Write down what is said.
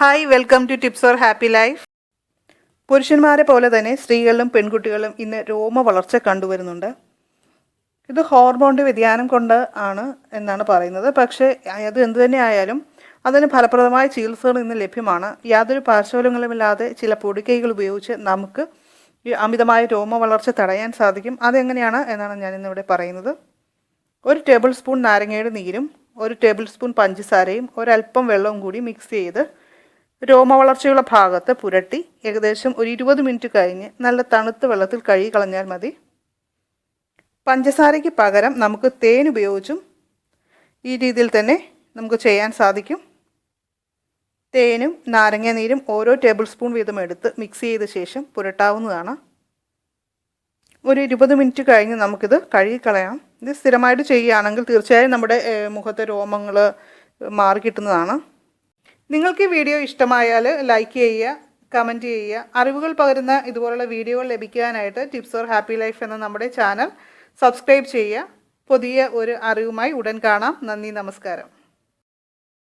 Hi welcome to tips for happy life പുരുഷന്മാരെ പോലെ തന്നെ സ്ത്രീകളിലും പെൺകുട്ടികളിലും ഇന്ന് രോമ വളർച്ച കണ്ടുവരുന്നുണ്ട്. ഇത് ഹോർമോണിന്റെ വ്യതിയാനം കൊണ്ട് ആണ് എന്നാണ് പറയുന്നത്. പക്ഷേ അത് എന്തു തന്നെ ആയാലും അതിന് ഫലപ്രദമായ ചികിത്സകൾ ഇന്ന് ലഭ്യമാണ്. യാതൊരു പാർശ്വഫലങ്ങളുമില്ലാതെ ചില പൊടിക്കൈകൾ ഉപയോഗിച്ച് നമുക്ക് ഈ അമിതമായ രോമ വളർച്ച തടയാൻ സാധിക്കും. അതെങ്ങനെയാണ് എന്നാണ് ഞാൻ ഇന്നിവിടെ പറയുന്നത്. ഒരു ടേബിൾ സ്പൂൺ നാരങ്ങയുടെ നീരും ഒരു ടേബിൾ സ്പൂൺ പഞ്ചസാരയും ഒരല്പം വെള്ളവും കൂടി മിക്സ് ചെയ്ത് രോമ വളർച്ചയുള്ള ഭാഗത്ത് പുരട്ടി ഏകദേശം ഒരു ഇരുപത് മിനിറ്റ് കഴിഞ്ഞ് നല്ല തണുത്ത വെള്ളത്തിൽ കഴുകി കളഞ്ഞാൽ മതി. പഞ്ചസാരയ്ക്ക് പകരം നമുക്ക് തേൻ ഉപയോഗിച്ചും ഈ രീതിയിൽ തന്നെ നമുക്ക് ചെയ്യാൻ സാധിക്കും. തേനും നാരങ്ങ നീരും ഓരോ ടേബിൾ സ്പൂൺ വീതം എടുത്ത് മിക്സ് ചെയ്ത ശേഷം പുരട്ടാവുന്നതാണ്. ഒരു ഇരുപത് മിനിറ്റ് കഴിഞ്ഞ് നമുക്കിത് കഴുകിക്കളയാം ഇത് സ്ഥിരമായിട്ട് ചെയ്യുകയാണെങ്കിൽ തീർച്ചയായും നമ്മുടെ മുഖത്തെ രോമങ്ങൾ മാറി കിട്ടുന്നതാണ്. നിങ്ങൾക്ക് ഈ വീഡിയോ ഇഷ്ടമായാൽ ലൈക്ക് ചെയ്യുക കമന്റ് ചെയ്യുക അറിവുകൾ പകരുന്ന ഇതുപോലുള്ള വീഡിയോകൾ ലഭിക്കാനായിട്ട് ടിപ്സ് ഓർ ഹാപ്പി ലൈഫ് എന്ന നമ്മുടെ ചാനൽ സബ്സ്ക്രൈബ് ചെയ്യുക. പുതിയ ഒരു അറിവുമായി ഉടൻ കാണാം. നന്ദി നമസ്കാരം.